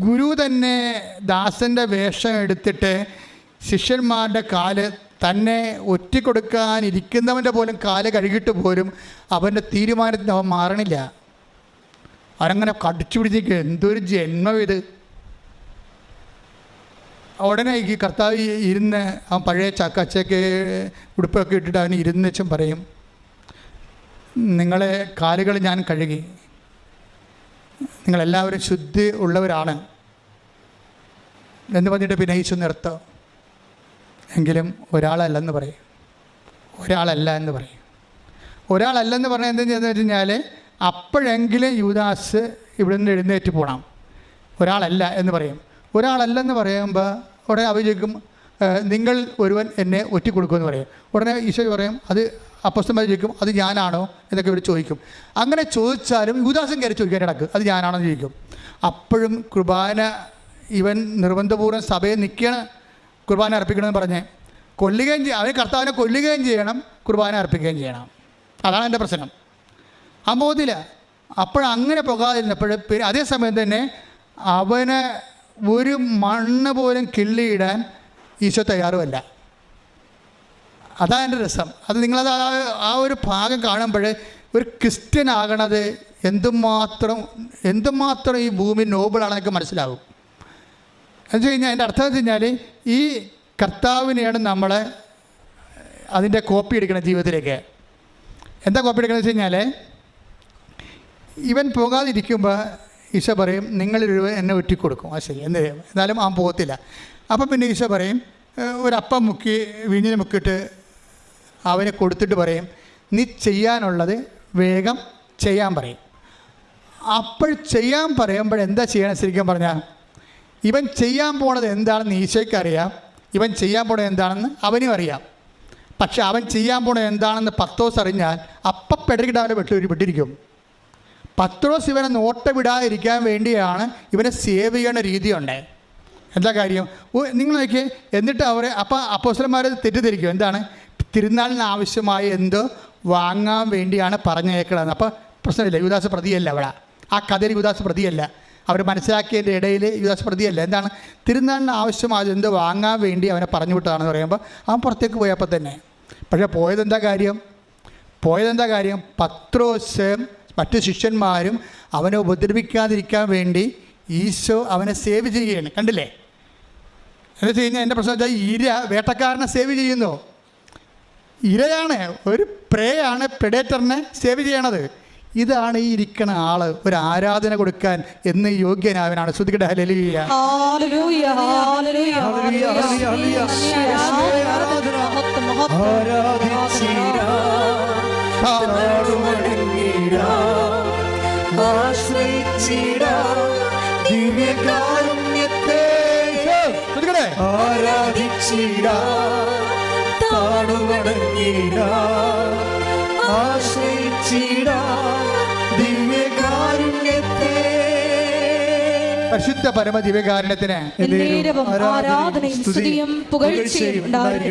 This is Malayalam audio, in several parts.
ഗുരു തന്നെ ദാസന്റെ വേഷം എടുത്തിട്ട് ശിഷ്യന്മാരുടെ കാൽ തന്നെ ഒറ്റിക്കൊടുക്കാനിരിക്കുന്നവന്റെ പോലും കാൽ കഴുകിയിട്ട് പോലും അവന്റെ തീരുമാനത്തിന് അവൻ മാറണില്ല. അവനങ്ങനെ കടിച്ചു പിടിച്ചിരിക്കുക എന്തൊരു ജന്മം ഇത്. ഉടനെ ഈ കർത്താവ് ഇരുന്ന് അവൻ പഴയ ചക്കച്ചയ്ക്ക് ഉടുപ്പൊക്കെ ഇട്ടിട്ട് അവൻ ഇരുന്ന് വെച്ചും പറയും നിങ്ങളെ കാലുകൾ ഞാൻ കഴുകി. നിങ്ങളെല്ലാവരും ശുദ്ധി ഉള്ളവരാണ്. എന്ന് പറഞ്ഞിട്ട് വിനയിച്ചു നിർത്തുക നിർത്തോ. എങ്കിലും ഒരാളല്ലെന്ന് പറയും. ഒരാളല്ല എന്ന് പറയും. ഒരാളല്ലെന്ന് പറഞ്ഞാൽ എന്തെന്ന് വെച്ച് കഴിഞ്ഞാൽ അപ്പോഴെങ്കിലും യുവദാസ് ഇവിടെ നിന്ന് എഴുന്നേറ്റ് പോകണം ഒരാളല്ല എന്ന് പറയും. ഒരാളല്ലെന്ന് പറയുമ്പോൾ ഉടനെ ചോദിക്കും നിങ്ങൾ ഒരുവൻ എന്നെ ഒറ്റിക്കൊടുക്കുമെന്ന് പറയും. ഉടനെ ഈശോ പറയും അത് അപ്പസ്തന്മാർ ചോദിക്കും അത് ഞാനാണോ? എന്നൊക്കെ ഇവർ ചോദിക്കും. അങ്ങനെ ചോദിച്ചാലും യുവദാസം കയറി ചോദിക്കാൻ ഇടയ്ക്ക് അത് ഞാനാണോ എന്ന് ചോദിക്കും. അപ്പോഴും കുർബാന ഇവൻ നിർബന്ധപൂർവം സഭയിൽ നിൽക്കുകയാണ് കുർബാന അർപ്പിക്കണമെന്ന് പറഞ്ഞ്. കൊല്ലുകയും ചെയ്യും അവൻ കർത്താവിനെ കൊല്ലുകയും ചെയ്യണം കുർബാന അർപ്പിക്കുകയും ചെയ്യണം. അതാണ് എന്റെ പ്രശ്നം. ബോധില്ല അപ്പോഴങ്ങനെ പോകാതിരുന്നപ്പോൾ പിന്നെ അതേ സമയം തന്നെ അവന് ഒരു മണ്ണ് പോലും കിള്ളിയിടാൻ ഈശോ തയ്യാറുമല്ല. അതാണ് എന്റെ രസം. അത് നിങ്ങളത് ആ ആ ഒരു ഭാഗം കാണുമ്പോൾ ഒരു ക്രിസ്ത്യൻ ആകണത് എന്തുമാത്രം എന്തുമാത്രം ഈ ഭൂമി നോബിളാണെന്നൊക്കെ മനസ്സിലാവും. എന്ന് വെച്ച് കഴിഞ്ഞാൽ അതിന്റെ അർത്ഥം എന്ന് വെച്ച് ഈ കർത്താവിനെയാണ് നമ്മൾ അതിന്റെ കോപ്പി എടുക്കണം ജീവിതത്തിലേക്ക്. എന്താ കോപ്പി എടുക്കുന്നത് വെച്ച് കഴിഞ്ഞാൽ ഇവൻ പോകാതിരിക്കുമ്പോൾ ഈശോ പറയും നിങ്ങളൊരു എന്നെ ഒറ്റിക്കൊടുക്കും ആ ശരി. എന്ന് എന്നാലും അവൻ പോകത്തില്ല. അപ്പം പിന്നെ ഈശോ പറയും ഒരപ്പം മുക്കി വിഞ്ഞിന് മുക്കിയിട്ട് അവനെ കൊടുത്തിട്ട് പറയും നീ ചെയ്യാനുള്ളത് വേഗം ചെയ്യാൻ പറയും. അപ്പോൾ ചെയ്യാൻ പറയുമ്പോൾ എന്താ ചെയ്യണം? ശരിക്കും പറഞ്ഞാൽ ഇവൻ ചെയ്യാൻ പോണത് എന്താണെന്ന് ഈശോയ്ക്ക് അറിയാം. ഇവൻ ചെയ്യാൻ പോണത് എന്താണെന്ന് അവനും അറിയാം. പക്ഷെ അവൻ ചെയ്യാൻ പോണത് എന്താണെന്ന് പത്തോസ് അറിഞ്ഞാൽ അപ്പം പെടരിക്കിട്ട് അവനെ വെട്ടി വിട്ടിരിക്കും. പത്രോസ് ഇവനെ നോട്ട വിടാതിരിക്കാൻ വേണ്ടിയാണ് ഇവനെ സേവ് ചെയ്യേണ്ട രീതിയുണ്ട്. എന്താ കാര്യം? നിങ്ങൾ നോക്കിയേ എന്നിട്ട് അവരെ അപ്പം അപ്പോസ്റ്റലന്മാർ തെറ്റിദ്ധരിക്കും. എന്താണ്? തിരുനാളിന് ആവശ്യമായ എന്ത് വാങ്ങാൻ വേണ്ടിയാണ് പറഞ്ഞേക്കണതെന്ന്. അപ്പോൾ പ്രശ്നമില്ല യുവദാസ് പ്രതിയല്ല അവിടെ ആ കഥയിൽ യുവദാസ് പ്രതിയല്ല. അവർ മനസ്സിലാക്കിയതിന്റെ ഇടയിൽ യുവദാസ് പ്രതിയല്ല. എന്താണ്? തിരുനാളിന് ആവശ്യമായത് എന്ത് വാങ്ങാൻ വേണ്ടി അവനെ പറഞ്ഞു വിട്ടതാണെന്ന് പറയുമ്പോൾ അവൻ പുറത്തേക്ക് പോയപ്പോൾ തന്നെ. പക്ഷേ പോയതെന്താ കാര്യം? പോയതെന്താ കാര്യം? പത്രോസ് മറ്റ് ശിഷ്യന്മാരും അവനെ ഉപദ്രവിക്കാതിരിക്കാൻ വേണ്ടി ഈശോ അവനെ സേവ് ചെയ്യുകയാണ്. കണ്ടില്ലേ? എന്ന് വെച്ച് കഴിഞ്ഞാൽ എന്റെ പ്രശ്നം വെച്ചാൽ ഇര വേട്ടക്കാരനെ സേവ് ചെയ്യുന്നു. ഇരയാണ് ഒരു പ്രേയാണ് പ്രെഡേറ്ററിനെ സേവ് ചെയ്യണത്. ഇതാണ് ഈ ഇരിക്കണ ആൾ. ഒരു ആരാധന കൊടുക്കാൻ എന്ന് യോഗ്യനാവനാണ് ശ്രുതികട ഹലലിയ ഹല്ലേലൂയ ഹല്ലേലൂയ, ഹല്ലേലൂയ, പരിശുദ്ധ പരമ ദിവ്യകാരണത്തിന്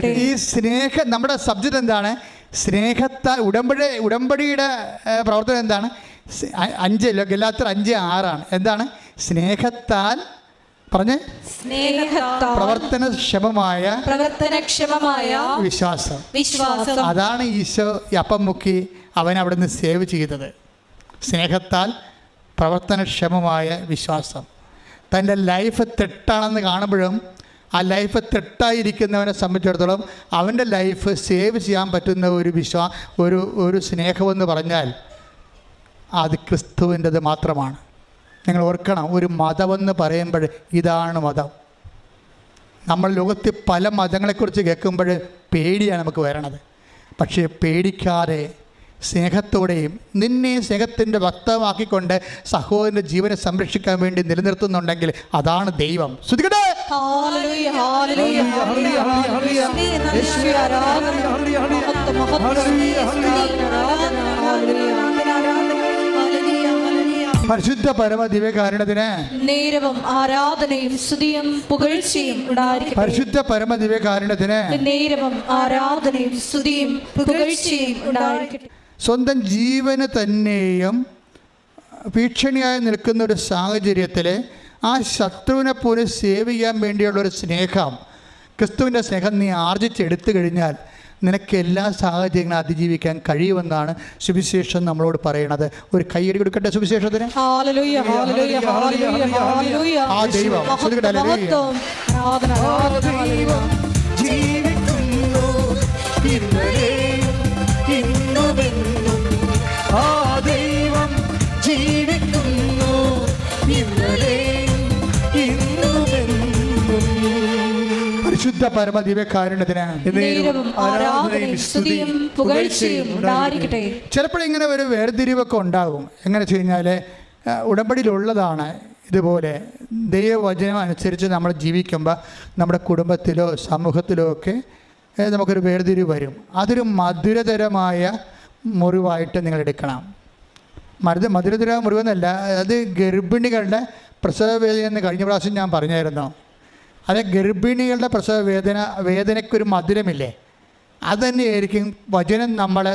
ഈ സ്നേഹം നമ്മുടെ സബ്ജക്റ്റ് എന്താണ്? സ്നേഹത്ത ഉടമ്പടി ഉടമ്പടിയുടെ പ്രവർത്തനം എന്താണ്? അഞ്ച് ഗലാത്തർ അഞ്ച് ആറാണ്. എന്താണ്? സ്നേഹത്താൽ പറഞ്ഞ്? പ്രവർത്തനക്ഷമമായ പ്രവർത്തനക്ഷമമായ വിശ്വാസം. വിശ്വാസം. അതാണ് ഈശോ അപ്പം മുക്കി അവൻ അവിടെ നിന്ന് സേവ് ചെയ്തത്. സ്നേഹത്താൽ പ്രവർത്തനക്ഷമമായ വിശ്വാസം. തന്റെ ലൈഫ് തെറ്റാണെന്ന് കാണുമ്പോഴും ആ ലൈഫ് തെറ്റായിരിക്കുന്നവനെ സംബന്ധിച്ചിടത്തോളം അവന്റെ ലൈഫ് സേവ് ചെയ്യാൻ പറ്റുന്ന ഒരു വിശ്വാ ഒരു ഒരു സ്നേഹമെന്ന് പറഞ്ഞാൽ അത് ക്രിസ്തുവിന്റെത് മാത്രമാണ്. നിങ്ങൾ ഓർക്കണം ഒരു മതമെന്ന് പറയുമ്പോൾ ഇതാണ് മതം. നമ്മൾ ലോകത്തെ പല മതങ്ങളെക്കുറിച്ച് കേൾക്കുമ്പോൾ പേടിയാണ് നമുക്ക് വരണത്. പക്ഷേ പേടിക്കാതെ സ്നേഹത്തോടെയും നിന്നെ സ്നേഹത്തിന്റെ വ്യക്തമാക്കിക്കൊണ്ട് സഹോദരന്റെ ജീവനെ സംരക്ഷിക്കാൻ വേണ്ടി നിലനിർത്തുന്നുണ്ടെങ്കിൽ അതാണ് ദൈവം. പരിശുദ്ധ പരമ ദിവ്യകാരണത്തിന് നേരവും ആരാധനയും സ്തുതിയും പുകഴ്ചയും ഉണ്ടായിരിക്കട്ടെ. പരിശുദ്ധ പരമ ദിവ്യകാരണത്തിന് നേരവും ആരാധനയും സ്തുതിയും പുകഴ്ചയും ഉണ്ടായിരിക്കട്ടെ. സ്വന്തം ജീവന് തന്നെയും ഭീഷണിയായി നിൽക്കുന്ന ഒരു സാഹചര്യത്തിൽ ആ ശത്രുവിനെ പോലും സേവ് ചെയ്യാൻ വേണ്ടിയുള്ള ഒരു സ്നേഹം ക്രിസ്തുവിന്റെ സ്നേഹം നീ ആർജിച്ചെടുത്തു കഴിഞ്ഞാൽ നിനക്ക് എല്ലാ സാഹചര്യങ്ങളും അതിജീവിക്കാൻ കഴിയുമെന്നാണ് സുവിശേഷം നമ്മളോട് പറയുന്നത് ഒരു കൈയടി കൊടുക്കട്ടെ സുവിശേഷത്തിന്? ആ ദൈവം. പരിശുദ്ധ പരമദിവ്യകാരുണ്യത്തിന് നേരവും ആരാധനയും സ്തുതിയും പുകഴ്ചയും ഉണ്ടായിരിക്കട്ടെ. ചിലപ്പോഴിങ്ങനെ ഒരു വേർതിരിവൊക്കെ ഉണ്ടാകും. എങ്ങനെ വെച്ച് കഴിഞ്ഞാൽ ഉടമ്പടിയിലുള്ളതാണ് ഇതുപോലെ ദൈവവചനം അനുസരിച്ച് നമ്മൾ ജീവിക്കുമ്പോൾ നമ്മുടെ കുടുംബത്തിലോ സമൂഹത്തിലോ ഒക്കെ നമുക്കൊരു വേർതിരിവ് വരും. അതൊരു മധുരതരമായ മുറിവായിട്ട് നിങ്ങൾ എടുക്കണം. മരുത് മധുരതര മുറിവെന്നല്ല അത് ഗർഭിണികളുടെ പ്രസവ വേദന എന്ന് കഴിഞ്ഞ പ്രാവശ്യം ഞാൻ പറഞ്ഞായിരുന്നു. അത് ഗർഭിണികളുടെ പ്രസവ വേദന വേദനയ്ക്കൊരു മധുരമില്ലേ? അതുതന്നെയായിരിക്കും വചനം നമ്മൾ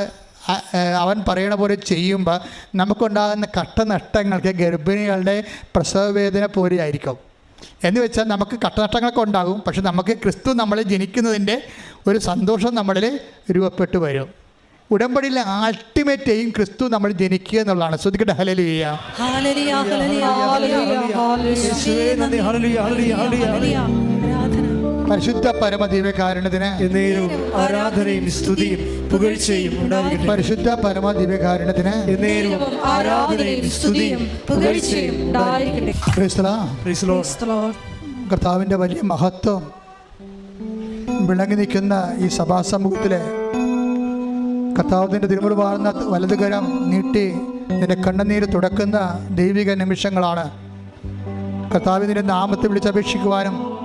അവൻ പറയണ പോലെ ചെയ്യുമ്പോൾ നമുക്കുണ്ടാകുന്ന കട്ടനഷ്ടങ്ങൾക്ക് ഗർഭിണികളുടെ പ്രസവ വേദന പോലെ ആയിരിക്കും. എന്ന് വെച്ചാൽ നമുക്ക് കട്ടനഷ്ടങ്ങളൊക്കെ ഉണ്ടാകും പക്ഷെ നമുക്ക് ക്രിസ്തു നമ്മളെ ജനിക്കുന്നതിന്റെ ഒരു സന്തോഷം നമ്മളിൽ രൂപപ്പെട്ടു വരും. ഉടമ്പടിയിലെ അൾട്ടിമേറ്റ് എയിം ക്രിസ്തു നമ്മൾ ജനിക്കുക എന്നുള്ളതാണ്. ശ്രദ്ധിക്കട്ടെ ഹലലിയ ഹല്ലേലൂയ ഹല്ലേലൂയ ഹല്ലേലൂയ യേശുവേ നന്ദി ഹല്ലേലൂയ ഹല്ലേലൂയ ഹല്ലേലൂയ ഹല്ലേലൂയ ആരാധന. പരിശുദ്ധ പരമദീവകാരുണ്യത്തിന് എന്നേരും ആരാധനയും സ്തുതിയും പുകഴ്ചയും ഉണ്ടായിരിക്കട്ടെ പരിശുദ്ധ പരമദീവകാരുണ്യത്തിന് എന്നേരും ആരാധനയും സ്തുതിയും പുകഴ്ചയും ഉണ്ടായിരിക്കട്ടെ. കർത്താവിന്റെ വലിയ മഹത്വം. വിളങ്ങി നിൽക്കുന്ന ഈ സഭാസമൂഹത്തിലെ കർത്താവിന്റെ തിരുമുറി തിരുമുറിവാർന്ന വലതുകരം നീട്ടി നിന്റെ കണ്ണുനീര് തുടക്കുന്ന ദൈവിക നിമിഷങ്ങളാണ്. കർത്താവിന്റെ നാമത്തെ വിളിച്ചപേക്ഷിക്കുവാനും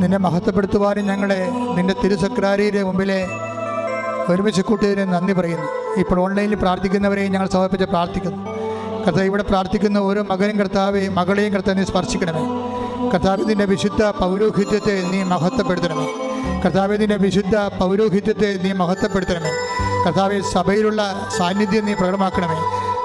നിന്നെ മഹത്വപ്പെടുത്തുവാനും ഞങ്ങളെ നിന്റെ തിരുസക്രാരിയുടെ മുമ്പിലെ ഒരുമിച്ച് കൂട്ടിയതിന് നന്ദി പറയുന്നു. ഇപ്പോൾ ഓൺലൈനിൽ പ്രാർത്ഥിക്കുന്നവരെയും ഞങ്ങൾ സമർപ്പിച്ച് പ്രാർത്ഥിക്കുന്നു. കർത്താവ് ഇവിടെ പ്രാർത്ഥിക്കുന്ന ഓരോ മകനും കർത്താവെ മകളെയും കർത്താവ് നീ സ്പർശിക്കണമേ. കർത്താവിന്റെ വിശുദ്ധ പൗരോഹിത്യത്തെ നീ മഹത്വപ്പെടുത്തണമേ. കർത്താവിന്റെ വിശുദ്ധ പൗരോഹിത്യത്തെ നീ മഹത്വപ്പെടുത്തണമേ. കർത്താവെ സഭയിലുള്ള സാന്നിധ്യം നീ പ്രകടമാക്കണമേ.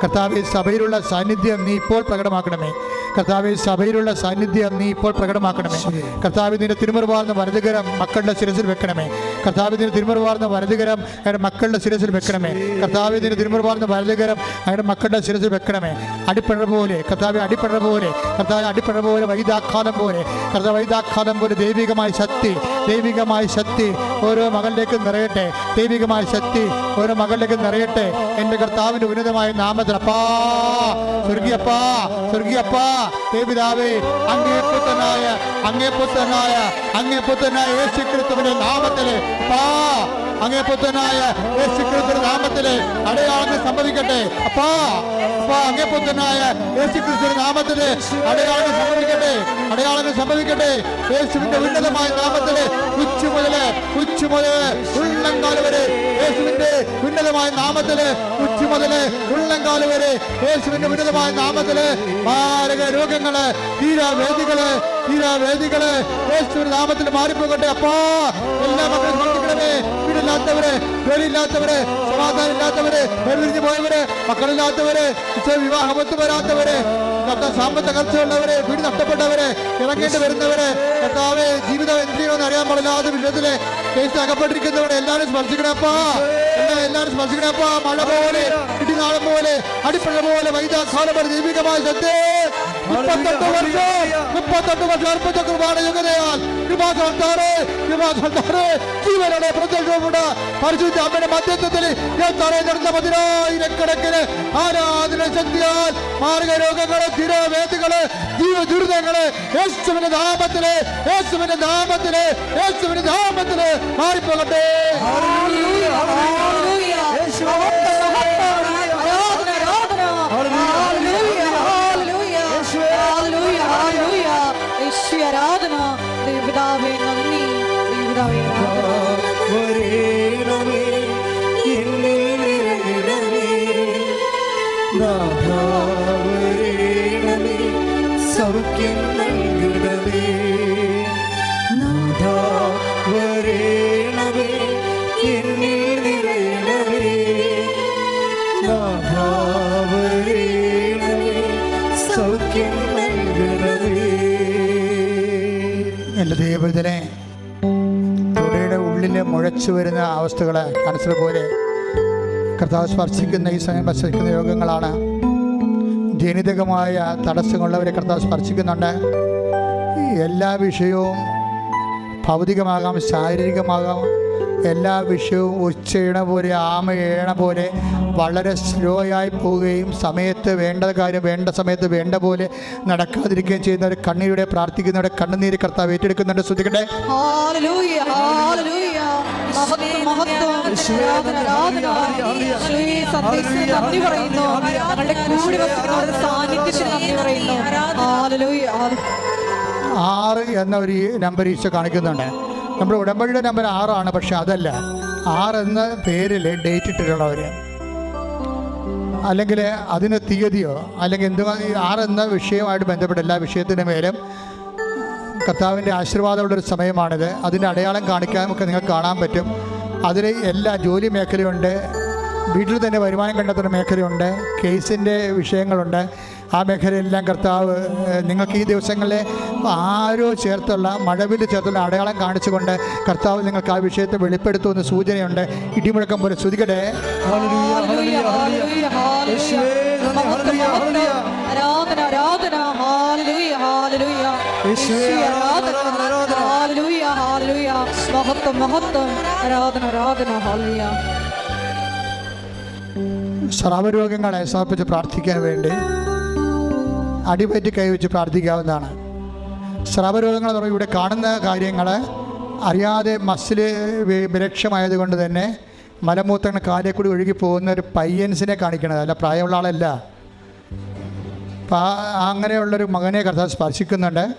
കർത്താവെ സഭയിലുള്ള സാന്നിധ്യം നീ ഇപ്പോൾ പ്രകടമാക്കണമേ. കർത്താവെ സഭയിലുള്ള സാന്നിധ്യം നീ ഇപ്പോൾ പ്രകടമാക്കണമേ. കർത്താവ് നിന്റെ തിരുമറുവാർന്ന വലതുകരം മക്കളുടെ ശിരസിൽ വെക്കണമേ. കർത്താവ് നിന്റെ തിരുമറുവാർന്ന വലതുകരം അയാളുടെ മക്കളുടെ ശിരസിൽ വെക്കണമേ. കർത്താവ് നിന്റെ തിരുമറുവാർന്ന വലതുകരം അയാളുടെ മക്കളുടെ ശിരസിൽ വെക്കണമേ. അടിപ്പഴ പോലെ കർത്താവ് അടിപ്പഴ പോലെ കർത്താവ് അടിപ്പഴ പോലെ വൈദാഖാതം പോലെ കർത്താവ് വൈദാഖാതം പോലെ ദൈവികമായ ശക്തി ദൈവികമായ ശക്തി ഓരോ മകളിലേക്കും നിറയട്ടെ. ദൈവികമായ ശക്തി ഓരോ മകളിലേക്കും നിറയട്ടെ. എന്റെ കർത്താവിന്റെ ഉന്നതമായ നാമത്തിൽ അപ്പാ സ്വർഗിയപ്പാ സ്വർഗീയപ്പാ ദേവിതാവേ അങ്ങേ പുത്രനായ അങ്ങേ പുത്രനായ അങ്ങേ പുത്രനായ യേശു ക്രിസ്തുവിന്റെ നാമത്തിൽ അപ്പാ അങ്ങേ പുത്രനായ നാമത്തിൽ ക്രിസ്തുവിന്റെ അടയാളങ്ങൾ സംഭവിക്കട്ടെ. അപ്പാ അപ്പാ അങ്ങേ പുത്രനായ യേശു ക്രിസ്തുവിന്റെ അടയാളങ്ങൾ സംഭവിക്കട്ടെ. അടയാളങ്ങൾ സംഭവിക്കട്ടെ. യേശുവിന്റെ ഉന്നതമായ നാമത്തിൽ ഉച്ചു മുതൽ ഉച്ചു ഉള്ളങ്കാൽ വരെ യേശുവിന്റെ ഉന്നതമായ നാമത്തിൽ ഉച്ചു മുതൽ ഉള്ളങ്കാൽ വരെ യേശുവിന്റെ ഉന്നതമായ നാമത്തിൽ മാരക രോഗങ്ങൾ തീരാവേദികൾ തീരാവേദികൾ യേശുവിന്റെ നാമത്തിൽ മാറിപ്പോകട്ടെ. അപ്പാ എല്ലാ മക്കളും ശ്രദ്ധിക്കണമേ വീടില്ലാത്തവരെ ജോലിയില്ലാത്തവര് സമാധാനം ഇല്ലാത്തവരെ വേർതിരിഞ്ഞു പോയവരെ മക്കളില്ലാത്തവരെ വിവാഹമൊത്തു വരാത്തവരെ കർത്താവ് സാമ്പത്തിക കർച്ചയുള്ളവരെ വീട് നഷ്ടപ്പെട്ടവരെ ഇറങ്ങേണ്ടി വരുന്നവരെ കർത്താവ് ജീവിതം എന്ത് ചെയ്യണമെന്ന് അറിയാൻ പാടില്ലാതെ വിഷയത്തിൽ കേസ് അകപ്പെട്ടിരിക്കുന്നവരെ എല്ലാവരും സ്പർശിക്കണപ്പാ എല്ലാ എല്ലാവരും സ്പർശിക്കണപ്പാ മഴ പോലെ ഇടിനാളം പോലെ അടിപ്പഴ പോലെ വൈദ്യാഘാതം പോലെ ദൈവികമായ സത്യ. മുപ്പത്തെട്ട് വർഷം മുപ്പത്തെട്ട് വർഷം അർപ്പത്തെ കുർബാന യുഗതയാൽ കൃപാസർത്താറ് കൃപാസർത്താറ് ജീവനോടെ പ്രത്യക്ഷമുണ്ട് പരിശുദ്ധ അമ്മയുടെ മധ്യത്വത്തിൽ ഞാൻ തറയെ നടന്ന പതിനായിരക്കണക്കിന് ആരാധന ശക്തിയാൽ മാർഗ രോഗങ്ങൾ സ്ഥിരവേദികൾ ജീവ ദുരിതങ്ങൾ യേശുവിന്റെ നാമത്തിൽ യേശുവിന്റെ നാമത്തിൽ യേശുവിന്റെ നാമത്തിൽ മാറിപ്പോകട്ടെ ദൈവപിതാവേ നന്ദി ദൈവപിതാവേ ആരാധന വരേണമേ എന്നിൽ നിറയണമേ നാഥാ വരേണമേ സൗഖ്യം നൽകണമേ നാഥാ വരേണമേ എന്റെ ദൈവത്തിനെ തുടയുടെ ഉള്ളിൽ മുഴച്ചു വരുന്ന അവസ്ഥകൾ ക്യാൻസർ പോലെ കർത്താവ് സ്പർശിക്കുന്ന ഈ സമയം സ്പർശിക്കുന്ന യോഗങ്ങളാണ് ജനിതകമായ തടസ്സങ്ങളുള്ളവരെ കർത്താവ് സ്പർശിക്കുന്നുണ്ട്. എല്ലാ വിഷയവും ഭൗതികമാകാം ശാരീരികമാകാം എല്ലാ വിഷയവും ഉച്ചയിണ പോലെ ആമയേണ പോലെ വളരെ സ്ലോ ആയി പോവുകയും സമയത്ത് വേണ്ട കാര്യം വേണ്ട സമയത്ത് വേണ്ട പോലെ നടക്കാതിരിക്കുകയും ചെയ്യുന്നവർ കണ്ണീരുടെ പ്രാർത്ഥിക്കുന്നവരുടെ കണ്ണുനീര് കർത്താവ് ഏറ്റെടുക്കുന്നുണ്ട്. ശ്രദ്ധിക്കട്ടെ. ആറ് എന്ന ഒരു നമ്പർ ഈശോ കാണിക്കുന്നുണ്ട്. നമ്മുടെ ഉടമ്പടിയുടെ നമ്പർ ആറാണ് പക്ഷെ അതല്ല. ആർ എന്ന പേരിൽ ഡേറ്റ് ഇട്ടിട്ടുള്ളവർ അല്ലെങ്കിൽ അതിന് തീയതിയോ അല്ലെങ്കിൽ എന്ത് ആർ ആറ് എന്ന വിഷയവുമായിട്ട് ബന്ധപ്പെട്ട എല്ലാ വിഷയത്തിന്റെ മേലും കർത്താവിന്റെ ആശീർവാദമുള്ളൊരു സമയമാണിത്. അതിന്റെ അടയാളം കാണിക്കാൻ ഒക്കെ നിങ്ങൾക്ക് കാണാൻ പറ്റും. അതിൽ എല്ലാ ജോലി മേഖലയുണ്ട്. വീട്ടിൽ തന്നെ വരുമാനം കണ്ടെത്തുന്ന മേഖലയുണ്ട്. കേസിന്റെ വിഷയങ്ങളുണ്ട്. ആ മേഖലയിലെല്ലാം കർത്താവ് നിങ്ങൾക്ക് ഈ ദിവസങ്ങളിലെ ആരോ ചേർത്തുള്ള മഴവിൽ ചേർത്തുള്ള അടയാളം കാണിച്ചുകൊണ്ട് കർത്താവ് നിങ്ങൾക്ക് ആ വിഷയത്തെ വെളിപ്പെടുത്തുമെന്ന് സൂചനയുണ്ട്. ഇടിമുഴക്കം പോലെ ശ്രുതികടെ ഹല്ലേലൂയ ഹല്ലേലൂയ യേശുവേ, മഹത്വം മഹത്വം ആരാധന ആരാധന ഹല്ലേലൂയ ഹല്ലേലൂയ. യേശുവേ, യേശുവേ, ആരാധന, ആരാധന ആരാധന. Hallelujah hallelujah. മഹത്വം മഹത്വം. ആരാധന ആരാധന ഹല്ലേലൂയ. സ്രാവരോഗങ്ങളെ സമർപ്പിച്ച് പ്രാർത്ഥിക്കാൻ വേണ്ടി അടിപറ്റി കൈവച്ച് പ്രാർത്ഥിക്കാവുന്നതാണ്. സ്രവരോഗങ്ങൾ എന്ന് ഇവിടെ കാണുന്ന കാര്യങ്ങൾ അറിയാതെ മസിൽ വിരക്ഷമായതുകൊണ്ട് തന്നെ മലമൂത്രങ്ങൾ കാലിൽ കൂടി ഒഴുകി പോകുന്ന ഒരു പയ്യൻസിനെ കാണിക്കണത്. അല്ല പ്രായമുള്ള ആളല്ല. അപ്പം അങ്ങനെയുള്ളൊരു മകനെ കർത്താവ് സ്പർശിക്കുന്നുണ്ട്.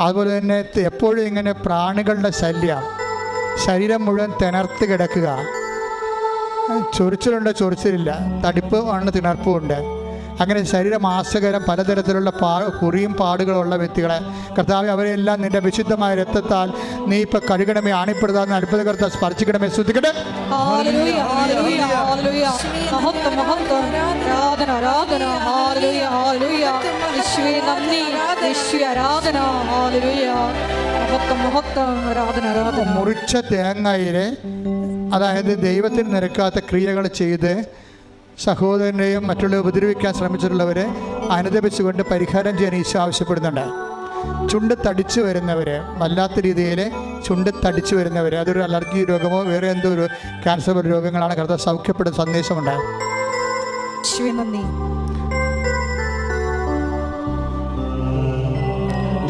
അതുപോലെ തന്നെ എപ്പോഴും ഇങ്ങനെ പ്രാണികളുടെ ശല്യം. ശരീരം മുഴുവൻ തിണർത്ത് കിടക്കുക. ചൊറിച്ചിലുണ്ട് ചൊറിച്ചിലില്ല. തടിപ്പ് ആണ് തിണർപ്പും ഉണ്ട് അങ്ങനെ ശരീരമാസകരം പലതരത്തിലുള്ള പാ കുറിയും പാടുകളുള്ള വ്യക്തികളെ. കർത്താവ് അവരെല്ലാം നിന്റെ വിശുദ്ധമായ രക്തത്താൽ നീ ഇപ്പം കഴുകണമേ ആണിപ്പെടുത്താൻ അത്ഭുത കർത്താവ് സ്പർശിക്കണമേ. ശ്രദ്ധിക്കട്ടെ മുറിച്ച തേങ്ങയിലെ അതായത് ദൈവത്തിന് നിരക്കാത്ത ക്രിയകൾ ചെയ്ത് സഹോദരനെയും മറ്റുള്ളവരെ ഉപദ്രവിക്കാൻ ശ്രമിച്ചിട്ടുള്ളവരെ അനുദപിച്ചുകൊണ്ട് പരിഹാരം ചെയ്യാൻ ഈശോ ആവശ്യപ്പെടുന്നുണ്ട്. ചുണ്ട് തടിച്ചു വരുന്നവർ വല്ലാത്ത രീതിയിൽ ചുണ്ട് തടിച്ചു വരുന്നവർ അതൊരു അലർജി രോഗമോ വേറെ എന്തോ ഒരു ക്യാൻസർ രോഗങ്ങളാണ് കറുത്ത സൗഖ്യപ്പെടുന്ന സന്ദേശമുണ്ട്.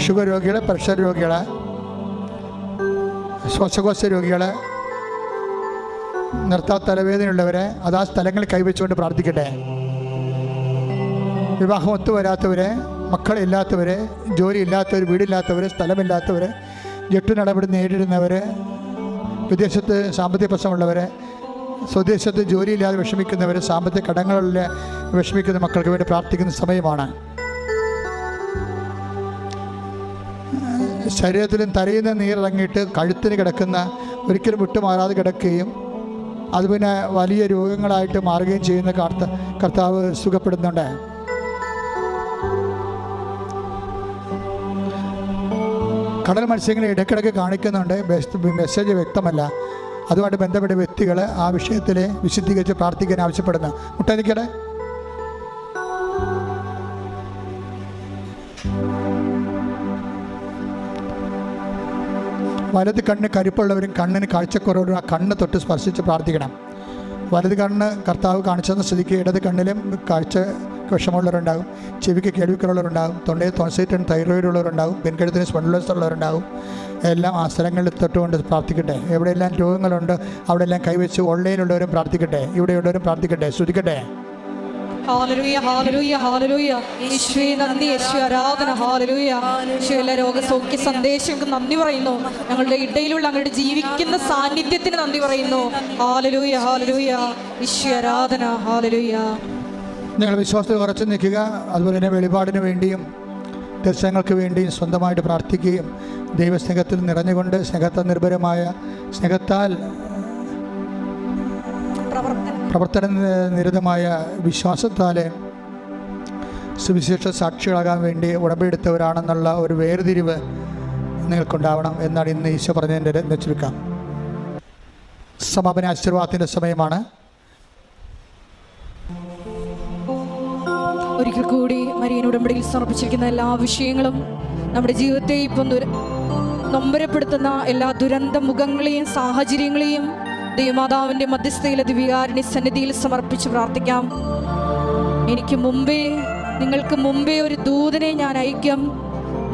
ഷുഗർ രോഗികൾ പ്രഷർ രോഗികൾ ശ്വാസകോശ രോഗികൾ നിർത്താ തലവേദനയുള്ളവരെ അത് ആ സ്ഥലങ്ങളിൽ കൈവച്ചുകൊണ്ട് പ്രാർത്ഥിക്കട്ടെ. വിവാഹം ഒത്തുവരാത്തവരെ മക്കളില്ലാത്തവർ ജോലി ഇല്ലാത്തവർ വീടില്ലാത്തവർ സ്ഥലമില്ലാത്തവർ ജെട്ടു നടപടി നേരിടുന്നവർ വിദേശത്ത് സാമ്പത്തിക പ്രശ്നമുള്ളവർ സ്വദേശത്ത് ജോലിയില്ലാതെ വിഷമിക്കുന്നവർ സാമ്പത്തിക കടങ്ങളിൽ വിഷമിക്കുന്ന മക്കൾക്ക് വേണ്ടി പ്രാർത്ഥിക്കുന്ന സമയമാണ്. ശരീരത്തിലും തലയിൽ നിന്ന് നീരിറങ്ങിയിട്ട് കഴുത്തിന് കിടക്കുന്ന ഒരിക്കലും വിട്ടുമാറാതെ കിടക്കുകയും അത് പിന്നെ വലിയ രോഗങ്ങളായിട്ട് മാറുകയും ചെയ്യുന്ന കർത്ത കർത്താവ് സുഖപ്പെടുന്നുണ്ട്. കടൽ മത്സ്യങ്ങളെ ഇടയ്ക്കിടയ്ക്ക് കാണിക്കുന്നുണ്ട്. മെസ്സേജ് വ്യക്തമല്ല. അതുമായിട്ട് ബന്ധപ്പെട്ട വ്യക്തികൾ ആ വിഷയത്തിൽ വിശുദ്ധീകരിച്ച് പ്രാർത്ഥിക്കാൻ ആവശ്യപ്പെടുന്നു. മുട്ടനിക്കടെ വലത് കണ്ണ് കരുപ്പുള്ളവരും കണ്ണിന് കാഴ്ചക്കുറവരും ആ കണ്ണ് തൊട്ട് സ്പർശിച്ച് പ്രാർത്ഥിക്കണം. വലത് കണ്ണ് കർത്താവ് കാണിച്ചെന്ന സ്ഥിതിക്ക് ഇടത് കണ്ണിലും കാഴ്ച വിഷമമുള്ളവരുണ്ടാകും ചെവിക്ക് കേൾവിക്കുള്ളവരുണ്ടാകും തൊണ്ടയിൽ തോൺസൈറ്റൻ തൈറോയിഡ് ഉള്ളവരുണ്ടാകും പെൺകഴുത്തിന് സ്പെൻഡലോസ് ഉള്ളവരുണ്ടാകും എല്ലാം ആ സ്ഥലങ്ങളിൽ തൊട്ടുകൊണ്ട് പ്രാർത്ഥിക്കട്ടെ. എവിടെയെല്ലാം രോഗങ്ങളുണ്ട് അവിടെയെല്ലാം കൈവച്ച് ഓൺലൈനിലുള്ളവരും പ്രാർത്ഥിക്കട്ടെ. ഇവിടെയുള്ളവരും പ്രാർത്ഥിക്കട്ടെ. ശ്രുതിക്കട്ടെ രോഗസൗഖ്യ സന്ദേശങ്ങൾക്ക് നന്ദി പറയുന്നു. ഞങ്ങളുടെ ഇടയിലുള്ള അങ്ങയുടെ ജീവിക്കുന്ന സാന്നിധ്യത്തിന് നന്ദി പറയുന്നു. ഹാലലൂയ ഹാലലൂയ യേശു ഹാലലൂയ നിങ്ങൾ വിശ്വാസത്തിൽ ഉറച്ചു നിൽക്കുക. അതുപോലെ തന്നെ വെളിപാടിന് വേണ്ടിയും ദർശനങ്ങൾക്ക് വേണ്ടിയും സ്വന്തമായിട്ട് പ്രാർത്ഥിക്കുകയും ദൈവസ്നേഹത്തിൽ നിറഞ്ഞുകൊണ്ട് സ്നേഹത്ത നിർഭരമായ സ്നേഹത്താൽ പ്രവർത്തനം നിരതമായ വിശ്വാസത്താൽ സുവിശേഷ സാക്ഷികളാകാൻ വേണ്ടി ഉടമ്പെടുത്തവരാണെന്നുള്ള ഒരു വേർതിരിവ് നിങ്ങൾക്കുണ്ടാവണം എന്നാണ് ഇന്ന് ഈശോ പറഞ്ഞതിന്റെ എന്ന് ചുരുക്കാം. സമാപന ആശീർവാദത്തിന്റെ സമയമാണ്. ഒരിക്കൽ കൂടി മരിയൻ ഉടമ്പടിയിൽ സമർപ്പിച്ചിരിക്കുന്ന എല്ലാ വിഷയങ്ങളും നമ്മുടെ ജീവിതത്തെ ഇപ്പം നൊമ്പരപ്പെടുത്തുന്ന എല്ലാ ദുരന്ത മുഖങ്ങളെയും സാഹചര്യങ്ങളെയും ദൈവമാതാവിന്റെ മധ്യസ്ഥയിലെ ദിവികാരണി സന്നിധിയിൽ സമർപ്പിച്ച് പ്രാർത്ഥിക്കാം. എനിക്ക് മുമ്പേ നിങ്ങൾക്ക് മുമ്പേ ഒരു ദൂതനെ ഞാൻ അയക്കും.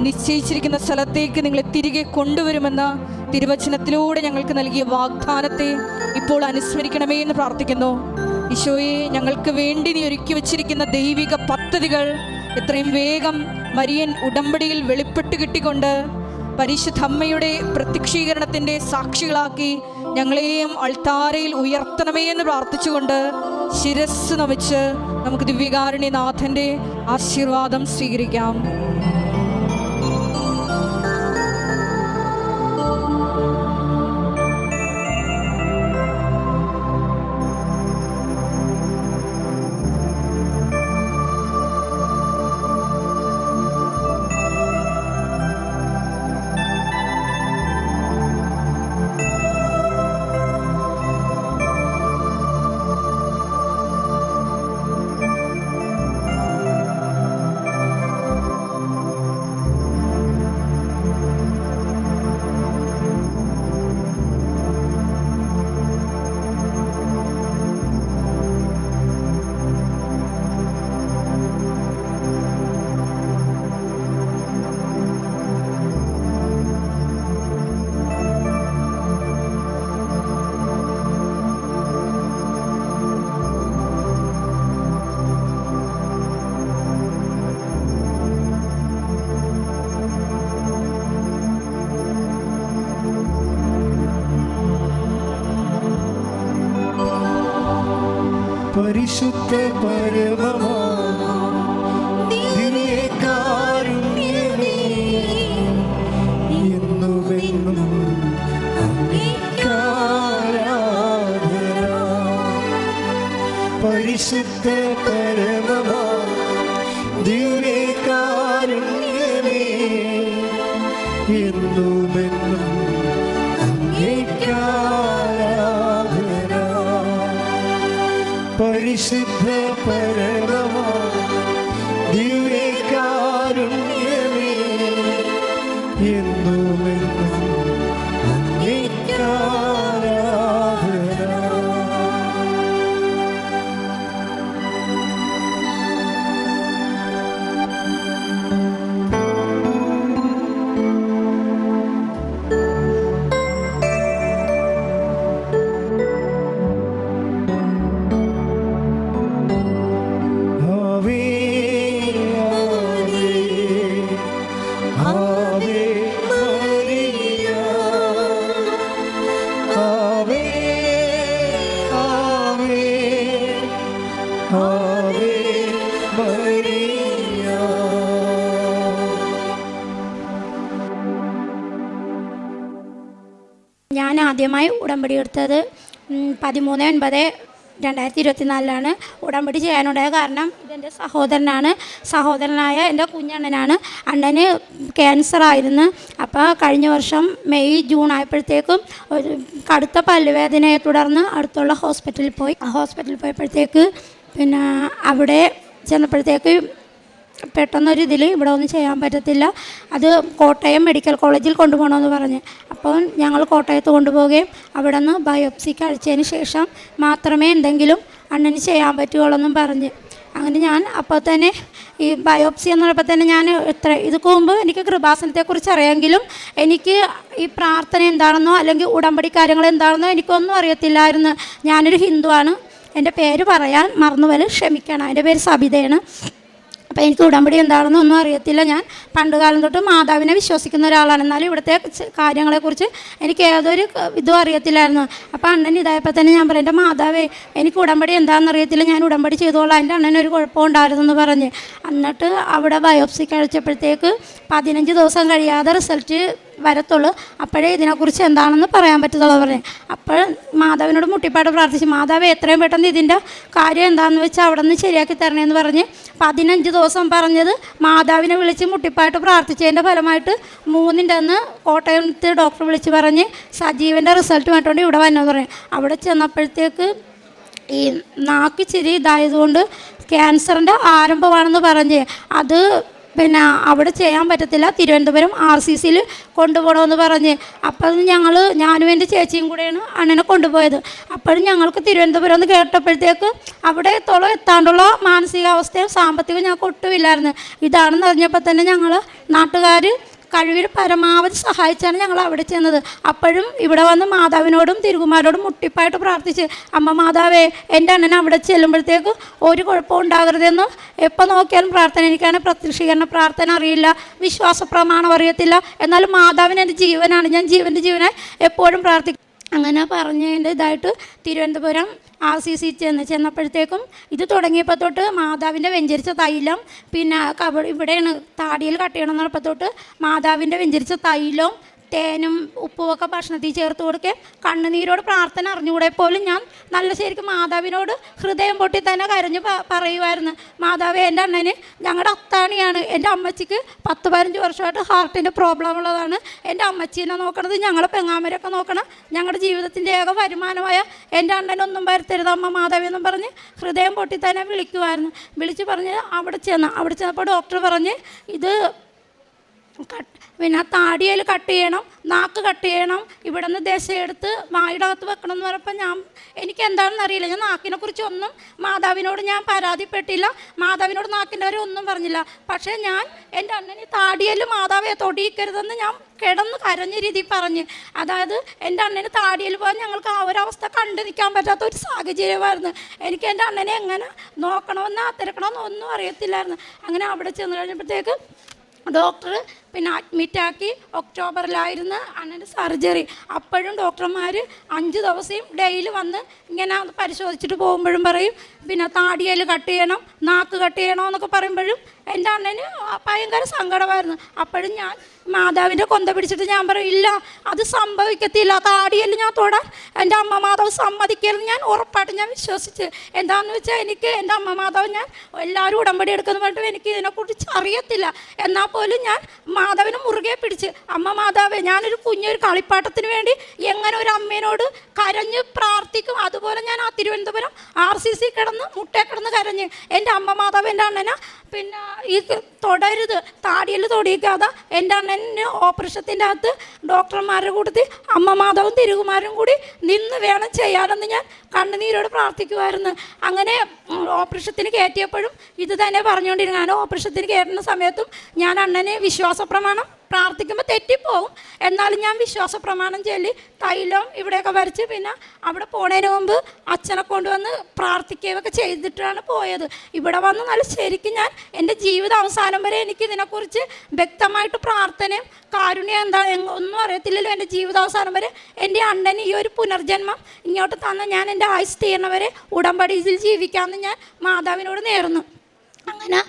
നിശ്ചയിച്ചിരിക്കുന്ന സ്ഥലത്തേക്ക് നിങ്ങളെ തിരികെ കൊണ്ടുവരുമെന്ന തിരുവചനത്തിലൂടെ ഞങ്ങൾക്ക് നൽകിയ വാഗ്ദാനത്തെ ഇപ്പോൾ അനുസ്മരിക്കണമേ എന്ന് പ്രാർത്ഥിക്കുന്നു. ഈശോയെ ഞങ്ങൾക്ക് വേണ്ടി നീ ഒരുക്കി വച്ചിരിക്കുന്ന ദൈവിക പദ്ധതികൾ എത്രയും വേഗം മരിയൻ ഉടമ്പടിയിൽ വെളിപ്പെട്ട് കിട്ടിക്കൊണ്ട് പരിശുദ്ധമ്മയുടെ പ്രത്യക്ഷീകരണത്തിന്റെ സാക്ഷികളാക്കി ഞങ്ങളെയും അൾത്താരയിൽ ഉയർത്തണമേ എന്ന് പ്രാർത്ഥിച്ചുകൊണ്ട് ശിരസ് നമിച്ച് നമുക്ക് ദിവ്യകാരുണ്യനാഥന്റെ ആശീർവാദം സ്വീകരിക്കാം. শুতে পারে বাবা ആദ്യമായി ഉടമ്പടി എടുത്തത് പതിമൂന്ന് ഒൻപത് രണ്ടായിരത്തി ഇരുപത്തിനാലിലാണ് ഉടമ്പടി ചെയ്യാനുണ്ടായ കാരണം ഇതെന്റെ സഹോദരനാണ്. സഹോദരനായ എന്റെ കുഞ്ഞണ്ണനാണ്. അണ്ണന് ക്യാൻസർ ആയിരുന്നു. അപ്പോൾ കഴിഞ്ഞ വർഷം മെയ് ജൂൺ ആയപ്പോഴത്തേക്കും ഒരു കടുത്ത പല്ലുവേദനയെ തുടർന്ന് അടുത്തുള്ള ഹോസ്പിറ്റലിൽ പോയി. ഹോസ്പിറ്റലിൽ പോയപ്പോഴത്തേക്ക് പിന്നെ അവിടെ ചെന്നപ്പോഴത്തേക്ക് പെട്ടെന്നൊരു ഇതിൽ ഇവിടെ ഒന്നും ചെയ്യാൻ പറ്റത്തില്ല. അത് കോട്ടയം മെഡിക്കൽ കോളേജിൽ കൊണ്ടുപോകണമെന്ന് പറഞ്ഞ്. അപ്പോൾ ഞങ്ങൾ കോട്ടയത്ത് കൊണ്ടുപോവുകയും അവിടെ നിന്ന് ബയോപ്സിക്ക് അഴിച്ചതിന് ശേഷം മാത്രമേ എന്തെങ്കിലും അണ്ണന് ചെയ്യാൻ പറ്റുകയുള്ളൂ പറഞ്ഞ്. അങ്ങനെ ഞാൻ അപ്പോൾ തന്നെ ഈ ബയോപ്സി എന്ന് പറയുമ്പോൾ തന്നെ ഞാൻ എത്ര ഇത് മുമ്പ് എനിക്ക് കൃപാസനത്തെക്കുറിച്ച് അറിയാമെങ്കിലും എനിക്ക് ഈ പ്രാർത്ഥന എന്താണെന്നോ അല്ലെങ്കിൽ ഉടമ്പടി കാര്യങ്ങൾ എന്താണെന്നോ എനിക്കൊന്നും അറിയത്തില്ലായിരുന്നു. ഞാനൊരു ഹിന്ദുവാണ്. എന്റെ പേര് പറയാൻ മറന്നുപോലെ ക്ഷമിക്കണം. എന്റെ പേര് സബിതയാണ്. അപ്പോൾ എനിക്ക് ഉടമ്പടി എന്താണെന്ന് ഒന്നും അറിയത്തില്ല. ഞാൻ പണ്ട് കാലം തൊട്ട് മാതാവിനെ വിശ്വസിക്കുന്ന ഒരാളാണ്. എന്നാലും ഇവിടുത്തെ കാര്യങ്ങളെക്കുറിച്ച് എനിക്ക് ഏതൊരു ഇതും അറിയത്തില്ലായിരുന്നു. അപ്പോൾ അണ്ണൻ ഇതായപ്പോൾ തന്നെ ഞാൻ പറഞ്ഞു എന്റെ മാതാവേ എനിക്ക് ഉടമ്പടി എന്താണെന്ന് അറിയത്തില്ല. ഞാൻ ഉടമ്പടി ചെയ്തോളാം. എന്റെ അണ്ണൻ ഒരു കുഴപ്പമുണ്ടായിരുന്നു എന്ന് പറഞ്ഞ്. എന്നിട്ട് അവിടെ ബയോപ്സി കഴിച്ചപ്പോഴത്തേക്ക് പതിനഞ്ച് ദിവസം കഴിയാതെ റിസൾട്ട് വരത്തുള്ളൂ. അപ്പോഴേ ഇതിനെക്കുറിച്ച് എന്താണെന്ന് പറയാൻ പറ്റത്തുള്ളൂ പറഞ്ഞു. അപ്പോൾ മാതാവിനോട് മുട്ടിപ്പാട് പ്രാർത്ഥിച്ചു മാതാവ് എത്രയും പെട്ടെന്ന് ഇതിന്റെ കാര്യം എന്താണെന്ന് വെച്ചാൽ അവിടെ നിന്ന് ശരിയാക്കി തരണേന്ന് പറഞ്ഞ് പതിനഞ്ച് ദിവസം പറഞ്ഞത് മാതാവിനെ വിളിച്ച് മുട്ടിപ്പായിട്ട് പ്രാർത്ഥിച്ചതിന്റെ ഫലമായിട്ട് മൂന്നിന്റെ അന്ന് കോട്ടയത്ത് ഡോക്ടർ വിളിച്ച് പറഞ്ഞ് സജീവന്റെ റിസൾട്ട് വേണ്ടോണ്ട് ഇവിടെ വന്നെന്ന് പറഞ്ഞു. അവിടെ ചെന്നപ്പോഴത്തേക്ക് ഈ നാക്ക് ചിരി ഇതായതുകൊണ്ട് ക്യാൻസറിന്റെ ആരംഭമാണെന്ന് പറഞ്ഞ്. അത് പിന്നെ അവിടെ ചെയ്യാൻ പറ്റത്തില്ല. തിരുവനന്തപുരം ആർ സി സിയിൽ കൊണ്ടുപോകണമെന്ന് പറഞ്ഞ്. അപ്പം ഞങ്ങൾ ഞാനും എന്റെ ചേച്ചിയും കൂടെയാണ് അണ്ണനെ കൊണ്ടുപോയത്. അപ്പോഴും ഞങ്ങൾക്ക് തിരുവനന്തപുരം എന്ന് കേട്ടപ്പോഴത്തേക്ക് അവിടെ എത്തോളം എത്താണ്ടുള്ള മാനസികാവസ്ഥയും സാമ്പത്തികവും ഞങ്ങൾക്ക് ഒട്ടുമില്ലായിരുന്നു. ഇതാണെന്ന് അറിഞ്ഞപ്പോൾ തന്നെ ഞങ്ങൾ നാട്ടുകാർ കഴിവിൽ പരമാവധി സഹായിച്ചാണ് ഞങ്ങൾ അവിടെ ചെന്നത്. അപ്പോഴും ഇവിടെ വന്ന് മാതാവിനോടും തിരുകുമാരോടും മുട്ടിപ്പായിട്ട് പ്രാർത്ഥിച്ച് അമ്മ മാതാവേ എന്റെ അണ്ണൻ അവിടെ ചെല്ലുമ്പോഴത്തേക്ക് ഒരു കുഴപ്പവും ഉണ്ടാകരുതെന്ന് എപ്പോൾ നോക്കിയാലും പ്രാർത്ഥന എനിക്കാണ്. പ്രത്യക്ഷീകരണ പ്രാർത്ഥന അറിയില്ല വിശ്വാസ പ്രമാണം അറിയത്തില്ല. എന്നാലും മാതാവിന് എന്റെ ജീവനാണ്. ഞാൻ ജീവന്റെ ജീവനെ എപ്പോഴും പ്രാർത്ഥിക്കും. അങ്ങനെ പറഞ്ഞതിന്റെ ഇതായിട്ട് തിരുവനന്തപുരം ആർ സി സി ചെന്ന് ചെന്നപ്പോഴത്തേക്കും ഇത് തുടങ്ങിയപ്പോൾ തൊട്ട് മാതാവിന്റെ വെഞ്ചരിച്ച തൈലം പിന്നെ കബ ഇവിടെയാണ് താടിയിൽ കട്ട് ചെയ്യണം എന്നപ്പോൾ തൊട്ട് മാതാവിന്റെ വെഞ്ചരിച്ച തൈലവും തേനും ഉപ്പുമൊക്കെ ഭക്ഷണത്തിൽ ചേർത്ത് കൊടുക്കുകയും കണ്ണുനീരോട് പ്രാർത്ഥന അറിഞ്ഞുകൂടെ പോലും ഞാൻ നല്ല ശരിക്കും മാതാവിനോട് ഹൃദയം പൊട്ടി തന്നെ കരഞ്ഞ് പറയുമായിരുന്നു മാതാവ് എന്റെ അണ്ണന് ഞങ്ങളുടെ അത്താണിയാണ്. എന്റെ അമ്മച്ചിക്ക് പത്ത് പതിനഞ്ച് വർഷമായിട്ട് ഹാർട്ടിന്റെ പ്രോബ്ലം ഉള്ളതാണ്. എന്റെ അമ്മച്ചീനെ നോക്കണത് ഞങ്ങളെ പെങ്ങാമരൊക്കെ നോക്കണം ഞങ്ങളുടെ ജീവിതത്തിന്റെ ഏക വരുമാനമായ എന്റെ അണ്ണനൊന്നും വരുത്തരുത് അമ്മ മാതാവി എന്നും പറഞ്ഞ് ഹൃദയം പൊട്ടി തന്നെ വിളിക്കുമായിരുന്നു വിളിച്ച് പറഞ്ഞ് അവിടെ ചെന്ന് അവിടെ ചെന്നപ്പോൾ ഡോക്ടർ പറഞ്ഞ് ഇത് പിന്നെ താടിയിൽ കട്ട് ചെയ്യണം നാക്ക് കട്ട് ചെയ്യണം. ഇവിടെ നിന്ന് ദശ എടുത്ത് വായുടെ അകത്ത് വെക്കണം എന്ന് പറഞ്ഞപ്പോൾ ഞാൻ എനിക്ക് എന്താണെന്ന് അറിയില്ല. ഞാൻ നാക്കിനെ കുറിച്ച് ഒന്നും മാതാവിനോട് ഞാൻ പരാതിപ്പെട്ടില്ല. മാതാവിനോട് നാക്കിന്റെ വരെ ഒന്നും പറഞ്ഞില്ല. പക്ഷേ ഞാൻ എന്റെ അണ്ണന് താടിയിൽ മാതാവെ തൊടിയിക്കരുതെന്ന് ഞാൻ കിടന്ന് കരഞ്ഞ രീതി പറഞ്ഞ്. അതായത് എന്റെ അണ്ണന് താടിയിൽ പോകാൻ ഞങ്ങൾക്ക് ആ ഒരവസ്ഥ കണ്ടു നിൽക്കാൻ പറ്റാത്ത ഒരു സാഹചര്യമായിരുന്നു. എനിക്ക് എന്റെ അണ്ണനെ എങ്ങനെ നോക്കണമെന്ന് തിരക്കണമെന്ന് ഒന്നും അറിയത്തില്ലായിരുന്നു. അങ്ങനെ അവിടെ ചെന്ന് കഴിഞ്ഞപ്പോഴത്തേക്ക് ഡോക്ടർ പിന്നെ അഡ്മിറ്റാക്കി ഒക്ടോബറിലായിരുന്നു അണ്ണന്റെ സർജറി അപ്പോഴും ഡോക്ടർമാർ അഞ്ച് ദിവസം ഡെയിലി വന്ന് ഇങ്ങനെ പരിശോധിച്ചിട്ട് പോകുമ്പോഴും പറയും പിന്നെ താടിയൽ കട്ട് ചെയ്യണം നാക്ക് കട്ട് ചെയ്യണം എന്നൊക്കെ പറയുമ്പോഴും എന്റെ അണ്ണന് ഭയങ്കര സങ്കടമായിരുന്നു. അപ്പോഴും ഞാൻ മാതാവിന്റെ കൊന്ത പിടിച്ചിട്ട് ഞാൻ പറയും ഇല്ല അത് സംഭവിക്കത്തില്ല താടിയൽ ഞാൻ തൊടാൻ എന്റെ അമ്മ മാതാവ് സമ്മതിക്കരുത് ഞാൻ ഉറപ്പായിട്ട് ഞാൻ വിശ്വസിച്ച്. എന്താണെന്ന് വെച്ചാൽ എനിക്ക് എന്റെ അമ്മ മാതാവ് ഞാൻ എല്ലാവരും ഉടമ്പടി എടുക്കുന്ന പറഞ്ഞിട്ട് എനിക്ക് ഇതിനെക്കുറിച്ച് അറിയത്തില്ല. എന്നാൽ പോലും ഞാൻ മാതാവിനെ മുറുകെ പിടിച്ച് അമ്മ മാതാവേ ഞാനൊരു കുഞ്ഞൊരു കളിപ്പാട്ടത്തിന് വേണ്ടി എങ്ങനെ ഒരു അമ്മേനോട് കരഞ്ഞ് പ്രാർത്ഥിക്കും? അതുപോലെ ഞാൻ ആ തിരുവനന്തപുരം ആർ സി സി കിടന്ന് മുട്ടേ കിടന്ന് കരഞ്ഞ്. എന്റെ അമ്മ മാതാവ് എന്റെ അണ്ണനെ. പിന്നെ ഈ തൊടരുത് താടിയിൽ തൊടിയിക്കാതെ എന്റെ അണ്ണനെ ഓപ്പറേഷത്തിന്റെ അകത്ത് ഡോക്ടർമാരുടെ കൂട്ടത്തിൽ അമ്മ മാതാവും തിരുകുമാരും കൂടി നിന്ന് വേണം ചെയ്യാനെന്ന് ഞാൻ കണ്ണുനീരോട് പ്രാർത്ഥിക്കുമായിരുന്നു അങ്ങനെ ഓപ്പറേഷത്തിന് കയറ്റിയപ്പോഴും ഇത് തന്നെ പറഞ്ഞുകൊണ്ടിരുന്നു. ഞാൻ ഓപ്പറേഷത്തിന് കയറുന്ന സമയത്തും ഞാൻ അണ്ണനെ വിശ്വാസ പ്രമാണം പ്രാർത്ഥിക്കുമ്പോൾ തെറ്റിപ്പോവും. എന്നാലും ഞാൻ വിശ്വാസ പ്രമാണം ചൊല്ലി തൈലം ഇവിടെയൊക്കെ വരച്ച് പിന്നെ അവിടെ പോണേന് മുമ്പ് അച്ഛനെ കൊണ്ടുവന്ന് പ്രാർത്ഥിക്കുകയൊക്കെ ചെയ്തിട്ടാണ് പോയത്. ഇവിടെ വന്ന് നല്ല ശരിക്കും ഞാൻ എന്റെ ജീവിത അവസാനം വരെ എനിക്ക് ഇതിനെക്കുറിച്ച് വ്യക്തമായിട്ട് പ്രാർത്ഥനയും കാരുണ്യം എന്താ ഒന്നും അറിയത്തില്ലല്ലോ എന്റെ ജീവിതാവസാനം വരെ. എന്റെ അണ്ണൻ ഈ ഒരു പുനർജന്മം ഇങ്ങോട്ട് തന്ന ഞാൻ എന്റെ ആയുസ് തീർന്നവരെ ഉടമ്പടിയിൽ ജീവിക്കാമെന്ന് ഞാൻ മാതാവിനോട് നേർന്നു. അങ്ങനെ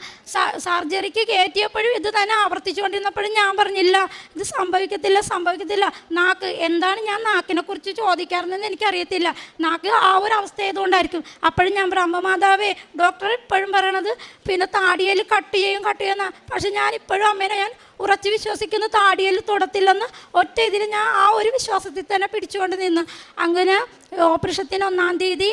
സർജറിക്ക് കയറ്റിയപ്പോഴും ഇത് തന്നെ ആവർത്തിച്ചുകൊണ്ടിരുന്നപ്പോഴും ഞാൻ പറഞ്ഞില്ല ഇത് സംഭവിക്കത്തില്ല സംഭവിക്കത്തില്ല. നാക്ക് എന്താണ് ഞാൻ നാക്കിനെ കുറിച്ച് ചോദിക്കാറുണ്ടെന്ന് എനിക്കറിയത്തില്ല. നാക്ക് ആ ഒരു അവസ്ഥ ആയതുകൊണ്ടായിരിക്കും അപ്പോഴും ഞാൻ ബ്രഹ്മമാതാവേ ഡോക്ടർ ഇപ്പോഴും പറയണത് പിന്നെ താടിയിൽ കട്ട് ചെയ്യും കട്ട് ചെയ്യുന്ന പക്ഷെ ഞാൻ ഇപ്പോഴും അമ്മേനെ ഞാൻ ഉറച്ച് വിശ്വസിക്കുന്ന താടിയിൽ തൊടത്തില്ലെന്ന് ഒറ്റ ഇതിൽ ഞാൻ ആ ഒരു വിശ്വാസത്തിൽ തന്നെ പിടിച്ചുകൊണ്ട് നിന്ന്. അങ്ങനെ ഓപ്പറേഷത്തിന് ഒന്നാം തീയതി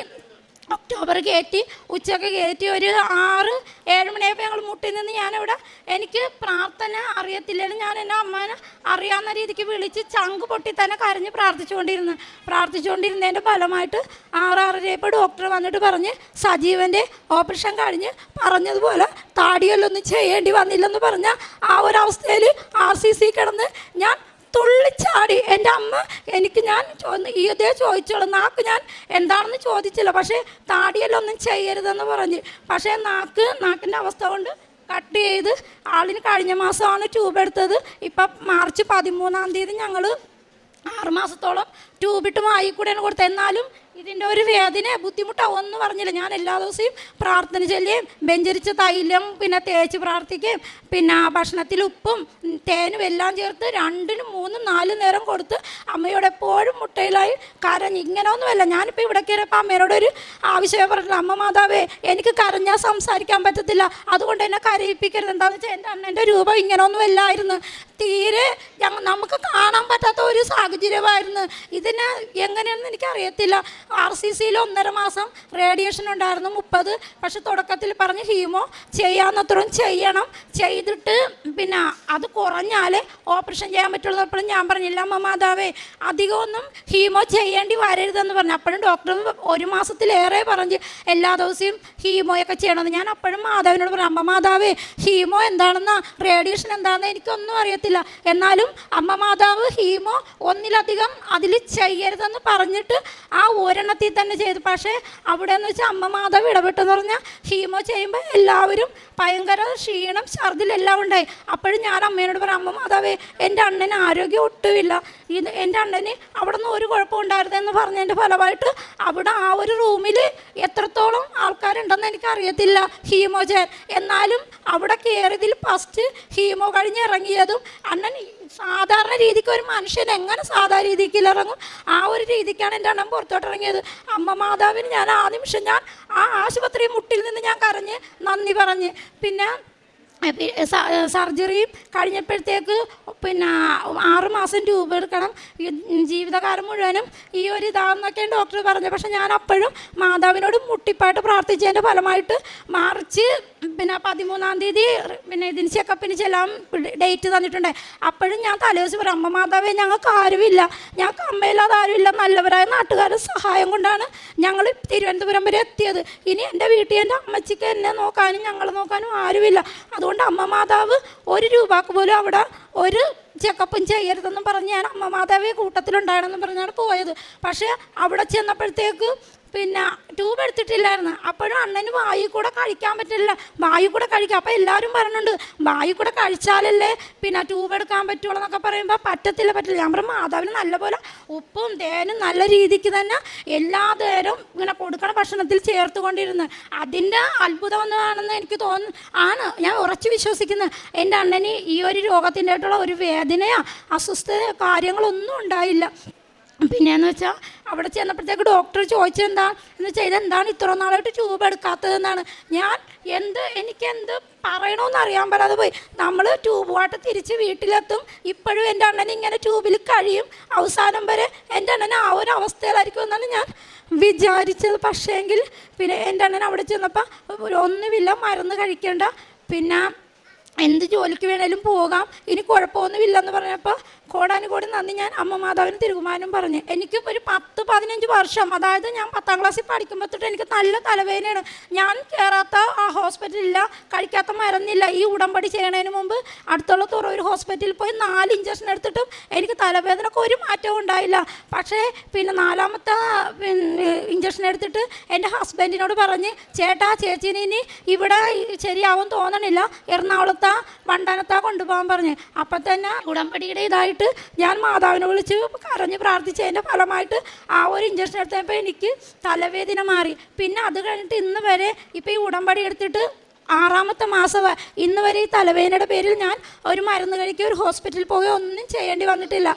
ഒക്ടോബർ കയറ്റി ഉച്ചയ്ക്ക് കയറ്റി ഒരു ആറ് ഏഴ് മണിയായപ്പോൾ ഞങ്ങൾ മുട്ടി നിന്ന് ഞാനിവിടെ എനിക്ക് പ്രാർത്ഥന അറിയത്തില്ലെങ്കിലും ഞാൻ എന്റെ അമ്മേനെ അറിയാവുന്ന രീതിക്ക് വിളിച്ച് ചങ്ക് പൊട്ടി തന്നെ കരഞ്ഞ് പ്രാർത്ഥിച്ചുകൊണ്ടിരുന്നു. പ്രാർത്ഥിച്ചുകൊണ്ടിരുന്നതിന്റെ ഫലമായിട്ട് ആറാറരയപ്പോൾ ഡോക്ടർ വന്നിട്ട് പറഞ്ഞ് സജീവന്റെ ഓപ്പറേഷൻ കഴിഞ്ഞ് പറഞ്ഞതുപോലെ താടിയല്ലൊന്നും ചെയ്യേണ്ടി വന്നില്ലെന്ന് പറഞ്ഞ ആ ഒരു അവസ്ഥയിൽ ആർ സി സി കിടന്ന് ഞാൻ തുള്ളിച്ചാടി. എന്റെ അമ്മ എനിക്ക് ഞാൻ ഇതേ ചോദിച്ചോളൂ നാക്ക് ഞാൻ എന്താണെന്ന് ചോദിച്ചില്ല. പക്ഷേ താടിയെല്ലൊന്നും ചെയ്യരുതെന്ന് പറഞ്ഞ്. പക്ഷേ നാക്ക് നാക്കിന്റെ അവസ്ഥ കൊണ്ട് കട്ട് ചെയ്ത് ആളിന് കഴിഞ്ഞ മാസമാണ് ട്യൂബ് എടുത്തത്. ഇപ്പം മാർച്ച് പതിമൂന്നാം തീയതി ഞങ്ങൾ ആറുമാസത്തോളം ട്യൂബിട്ട് വായി കൂടെയാണ് കൊടുത്തത്. എന്നാലും ഇതിന്റെ ഒരു വേദന ബുദ്ധിമുട്ടാവും ഒന്നും പറഞ്ഞില്ല ഞാൻ എല്ലാ ദിവസവും പ്രാർത്ഥന ചൊല്ലിയും ബെഞ്ചരിച്ച തൈലം പിന്നെ തേച്ച് പ്രാർത്ഥിക്കുകയും പിന്നെ ഭക്ഷണത്തിൽ ഉപ്പും തേനും എല്ലാം ചേർത്ത് രണ്ടിനും മൂന്നും നാലും നേരം കൊടുത്ത് അമ്മയോട് എപ്പോഴും മുട്ടയിലായി കരഞ്ഞ്. ഇങ്ങനെയൊന്നുമല്ല ഞാനിപ്പോൾ ഇവിടെ കയറിയപ്പോൾ അമ്മയോട് ഒരു ആവശ്യമേ പറഞ്ഞില്ല അമ്മ മാതാവേ എനിക്ക് കരഞ്ഞാൽ സംസാരിക്കാൻ പറ്റത്തില്ല. അതുകൊണ്ട് എന്നെ കരയിപ്പിക്കരുത്. എന്താണെന്ന് വെച്ചാൽ എന്റെ അണ്ണന്റെ രൂപം ഇങ്ങനെയൊന്നും അല്ലായിരുന്നു തീരെ ഞങ്ങൾ നമുക്ക് കാണാൻ പറ്റാത്ത ഒരു സാഹചര്യമായിരുന്നു. ഇതിനെ എങ്ങനെയാണെന്ന് എനിക്കറിയത്തില്ല. ആർ സി സിയിൽ ഒന്നര മാസം റേഡിയേഷൻ ഉണ്ടായിരുന്നു മുപ്പത്. പക്ഷെ തുടക്കത്തിൽ പറഞ്ഞ് ഹീമോ ചെയ്യാവുന്നത്രയും ചെയ്യണം. ചെയ്തിട്ട് പിന്നെ അത് കുറഞ്ഞാൽ ഓപ്പറേഷൻ ചെയ്യാൻ പറ്റുള്ളൂ അപ്പോഴും ഞാൻ പറഞ്ഞില്ല. അമ്മ മാതാവേ അധികമൊന്നും ഹീമോ ചെയ്യേണ്ടി വരരുതെന്ന് പറഞ്ഞു. അപ്പോഴും ഡോക്ടർ ഒരു മാസത്തിലേറെ പറഞ്ഞ് എല്ലാ ദിവസവും ഹീമോയൊക്കെ ചെയ്യണമെന്ന്. ഞാൻ അപ്പോഴും മാതാവിനോട് പറഞ്ഞു അമ്മ മാതാവേ ഹീമോ എന്താണെന്ന? റേഡിയേഷൻ എന്താണെന്ന് എനിക്കൊന്നും അറിയത്തില്ല. എന്നാലും അമ്മ മാതാവ് ഹീമോ ഒന്നിലധികം അതിൽ ചെയ്യരുതെന്ന് പറഞ്ഞിട്ട് ആ ഒരെണ്ണത്തിൽ തന്നെ ചെയ്തു. പക്ഷേ അവിടെ എന്ന് വെച്ചാൽ അമ്മ മാതാവ് ഇടപെട്ടെന്ന് പറഞ്ഞാൽ ഹീമോ ചെയ്യുമ്പോൾ എല്ലാവരും ഭയങ്കര ക്ഷീണം ഛർദിലെല്ലാം ഉണ്ടായി. അപ്പോഴും ഞാൻ അമ്മേനോട് പറഞ്ഞു അമ്മ മാതാവേ എന്റെ അണ്ണന് ആരോഗ്യം ഒട്ടുമില്ല. ഇത് എന്റെ അണ്ണന് അവിടെ നിന്ന് ഒരു കുഴപ്പം ഉണ്ടായിരുന്നെന്ന് പറഞ്ഞതിന്റെ ഫലമായിട്ട് അവിടെ ആ ഒരു റൂമിൽ എത്രത്തോളം ആൾക്കാരുണ്ടെന്ന് എനിക്കറിയത്തില്ല ഹീമോ ചെയ്യാൻ എന്നാലും അവിടെ കയറിയതിൽ ഫസ്റ്റ് ഹീമോ കഴിഞ്ഞ് ഇറങ്ങിയതും അണ്ണൻ സാധാരണ രീതിക്ക് ഒരു മനുഷ്യൻ എങ്ങനെ സാധാരണ രീതിക്ക് ഇറങ്ങും? ആ ഒരു രീതിക്കാണ് എന്റെ അണ്ണൻ പുറത്തോട്ട് ഇറങ്ങിയത് അമ്മ മാതാവിന് ഞാൻ ആ നിമിഷം ഞാൻ ആ ആശുപത്രി മുട്ടിൽ നിന്ന് ഞാൻ കരഞ്ഞ് നന്ദി പറഞ്ഞ്. പിന്നെ സർജറിയും കഴിഞ്ഞപ്പോഴത്തേക്ക് പിന്നെ ആറ് മാസം ട്യൂബ് എടുക്കണം. ജീവിതകാലം മുഴുവനും ഈ ഒരു ഇതാണെന്നൊക്കെയാണ് ഡോക്ടർ പറഞ്ഞു. പക്ഷെ ഞാൻ അപ്പോഴും മാതാവിനോട് മുട്ടിപ്പായിട്ട് പ്രാർത്ഥിച്ചതിന്റെ ഫലമായിട്ട് മാർച്ച് പിന്നെ പതിമൂന്നാം തീയതി പിന്നെ ഇതിന് ചെക്കപ്പിന് ചെല്ലാം ഡേറ്റ് തന്നിട്ടുണ്ട്. അപ്പോഴും ഞാൻ തലേദിവസം പറയും അമ്മ മാതാവേ ഞങ്ങൾക്ക് ആരുമില്ല. ഞങ്ങൾക്ക് അമ്മയില്ലാതെ ആരുമില്ല. നല്ലവരായ നാട്ടുകാരുടെ സഹായം കൊണ്ടാണ് ഞങ്ങൾ തിരുവനന്തപുരം വരെ എത്തിയത്. ഇനി എന്റെ വീട്ടിൽ എന്റെ അമ്മച്ചിക്ക് എന്നെ നോക്കാനും ഞങ്ങളെ നോക്കാനും ആരുമില്ല. അതുകൊണ്ട് അമ്മ മാതാവ് ഒരു രൂപക്ക് പോലും അവിടെ ഒരു ചെക്കപ്പും ചെയ്യരുതെന്നും പറഞ്ഞ് ഞാൻ അമ്മ മാതാവേ കൂട്ടത്തിലുണ്ടാകണമെന്ന് പറഞ്ഞാണ് പോയത്. പക്ഷേ അവിടെ ചെന്നപ്പോഴത്തേക്ക് പിന്നെ ട്യൂബ് എടുത്തിട്ടില്ലായിരുന്നു. അപ്പോഴും അണ്ണന് വായു കൂടെ കഴിക്കാൻ പറ്റില്ല. വായു കൂടെ കഴിക്കാം. അപ്പോൾ എല്ലാവരും പറഞ്ഞുണ്ട് വായു കൂടെ കഴിച്ചാലല്ലേ പിന്നെ ട്യൂബ് എടുക്കാൻ പറ്റുള്ളൂ എന്നൊക്കെ പറയുമ്പോൾ പറ്റത്തില്ല പറ്റില്ല ഞാൻ പറയും മാതാവിന് നല്ലപോലെ ഉപ്പും തേനും നല്ല രീതിക്ക് തന്നെ എല്ലാ നേരവും ഇങ്ങനെ കൊടുക്കണ ഭക്ഷണത്തിൽ ചേർത്ത് കൊണ്ടിരുന്നു അതിന്റെ അത്ഭുതം ഒന്നാണെന്ന് എനിക്ക് തോന്നുന്നു ആണ്. ഞാൻ ഉറച്ചു വിശ്വസിക്കുന്നത് എന്റെ അണ്ണന് ഈ ഒരു രോഗത്തിന്റെ ആയിട്ടുള്ള ഒരു വേദനയോ. അസ്വസ്ഥതയോ കാര്യങ്ങളൊന്നും ഉണ്ടായില്ല. പിന്നെയെന്ന് വെച്ചാൽ അവിടെ ചെന്നപ്പോഴത്തേക്ക് ഡോക്ടർ ചോദിച്ചെന്താ എന്ന് വെച്ചാൽ ഇതെന്താണ് ഇത്ര നാളായിട്ട് ട്യൂബ് എടുക്കാത്തതെന്നാണ്. ഞാൻ എന്ത് എനിക്ക് എന്ത് പറയണമെന്ന് അറിയാൻ പറ്റാതെ പോയി. നമ്മൾ ട്യൂബുമായിട്ട് തിരിച്ച് വീട്ടിലെത്തും. ഇപ്പോഴും എന്റെ അണ്ണൻ ഇങ്ങനെ ട്യൂബിൽ കഴിയും. അവസാനം വരെ എന്റെ അണ്ണൻ ആ ഒരു അവസ്ഥയിലായിരിക്കും എന്നാണ് ഞാൻ വിചാരിച്ചത്. പക്ഷേങ്കിൽ പിന്നെ എന്റെ അണ്ണൻ അവിടെ ചെന്നപ്പോൾ ഒന്നുമില്ല മരുന്ന് കഴിക്കേണ്ട. പിന്നെ എന്ത് ജോലിക്ക് വേണേലും പോകാം. ഇനി കുഴപ്പമൊന്നുമില്ലെന്ന് പറഞ്ഞപ്പോൾ കോടാനുകോടി നന്ദി. ഞാൻ അമ്മ മാതാവിന് തിരുകുമാരനും പറഞ്ഞു. എനിക്ക് ഒരു പത്ത് പതിനഞ്ച് വർഷം അതായത് ഞാൻ പത്താം ക്ലാസ്സിൽ പഠിക്കുമ്പോൾ തൊട്ട് എനിക്ക് നല്ല തലവേദനയാണ്. ഞാൻ കയറാത്ത ആ ഹോസ്പിറ്റലില്ല കഴിക്കാത്ത മരുന്നില്ല. ഈ ഉടമ്പടി ചെയ്യണതിന് മുമ്പ് അടുത്തുള്ള തുറവൂർ ഹോസ്പിറ്റലിൽ പോയി നാല് ഇഞ്ചക്ഷൻ എടുത്തിട്ടും എനിക്ക് തലവേദനക്ക് ഒരു മാറ്റവും ഉണ്ടായില്ല. പക്ഷേ പിന്നെ നാലാമത്തെ ഇഞ്ചക്ഷൻ എടുത്തിട്ട് എന്റെ ഹസ്ബൻഡിനോട് പറഞ്ഞ് ചേട്ടാ ചേച്ചീനെ ഇനി ഇവിടെ ശരിയാവും തോന്നണില്ല. എറണാകുളത്താ വണ്ടാനത്താ കൊണ്ടുപോകാൻ പറഞ്ഞ്. അപ്പം തന്നെ ഉടമ്പടിയുടെ ഇതായിട്ട് ഞാൻ മാതാവിനെ വിളിച്ച് കരഞ്ഞ് പ്രാർത്ഥിച്ചതിന്റെ ഫലമായിട്ട് ആ ഒരു ഇഞ്ചക്ഷൻ എടുത്തപ്പോൾ എനിക്ക് തലവേദന മാറി. പിന്നെ അത് കഴിഞ്ഞിട്ട് ഇന്ന് വരെ ഇപ്പോൾ ഈ ഉടമ്പടി എടുത്തിട്ട് ആറാമത്തെ മാസം ഇന്ന് വരെ ഈ തലവേദനയുടെ പേരിൽ ഞാൻ ഒരു മരുന്ന് കഴിക്കുക ഒരു ഹോസ്പിറ്റലിൽ പോവുകയോ ഒന്നും ചെയ്യേണ്ടി വന്നിട്ടില്ല.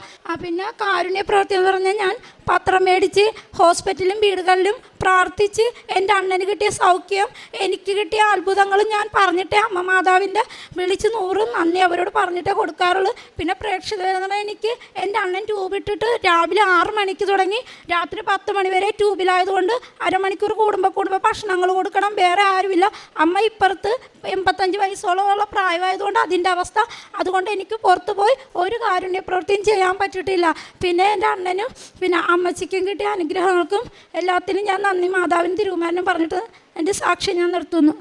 പിന്നെ കാരുണ്യ പ്രവൃത്തി എന്ന് പറഞ്ഞാൽ ഞാൻ പത്രം മേടിച്ച് ഹോസ്പിറ്റലും വീടുകളിലും പ്രാർത്ഥിച്ച് എന്റെ അണ്ണന് കിട്ടിയ സൗഖ്യം എനിക്ക് കിട്ടിയ അത്ഭുതങ്ങളും ഞാൻ പറഞ്ഞിട്ടേ അമ്മ മാതാവിന്റെ വിളിച്ച് നൂറും നന്ദി അവരോട് പറഞ്ഞിട്ടേ കൊടുക്കാറുള്ളൂ. പിന്നെ പ്രേക്ഷകർ എനിക്ക് എന്റെ അണ്ണൻ ട്യൂബിട്ടിട്ട് രാവിലെ ആറ് മണിക്ക് തുടങ്ങി രാത്രി പത്ത് മണി വരെ ട്യൂബിലായതുകൊണ്ട് അരമണിക്കൂർ കൂടുമ്പോൾ കൂടുമ്പോൾ ഭക്ഷണങ്ങൾ കൊടുക്കണം വേറെ ആരുമില്ല. അമ്മ ഇപ്പുറത്ത് എൺപത്തഞ്ച് വയസ്സോളമുള്ള പ്രായമായതുകൊണ്ട് അതിന്റെ അവസ്ഥ അതുകൊണ്ട് എനിക്ക് പുറത്തു പോയി ഒരു കാരുണ്യ പ്രവൃത്തിയും ചെയ്യാൻ പറ്റിയിട്ടില്ല. പിന്നെ എന്റെ അണ്ണനും പിന്നെ അമ്മച്ചിക്കും കിട്ടിയ അനുഗ്രഹങ്ങൾക്കും എല്ലാത്തിനും ഞാൻ നന്ദി. മാതാവിന് തിരുമാനം പറഞ്ഞിട്ട് എന്റെ സാക്ഷി ഞാൻ നിർത്തുന്നു.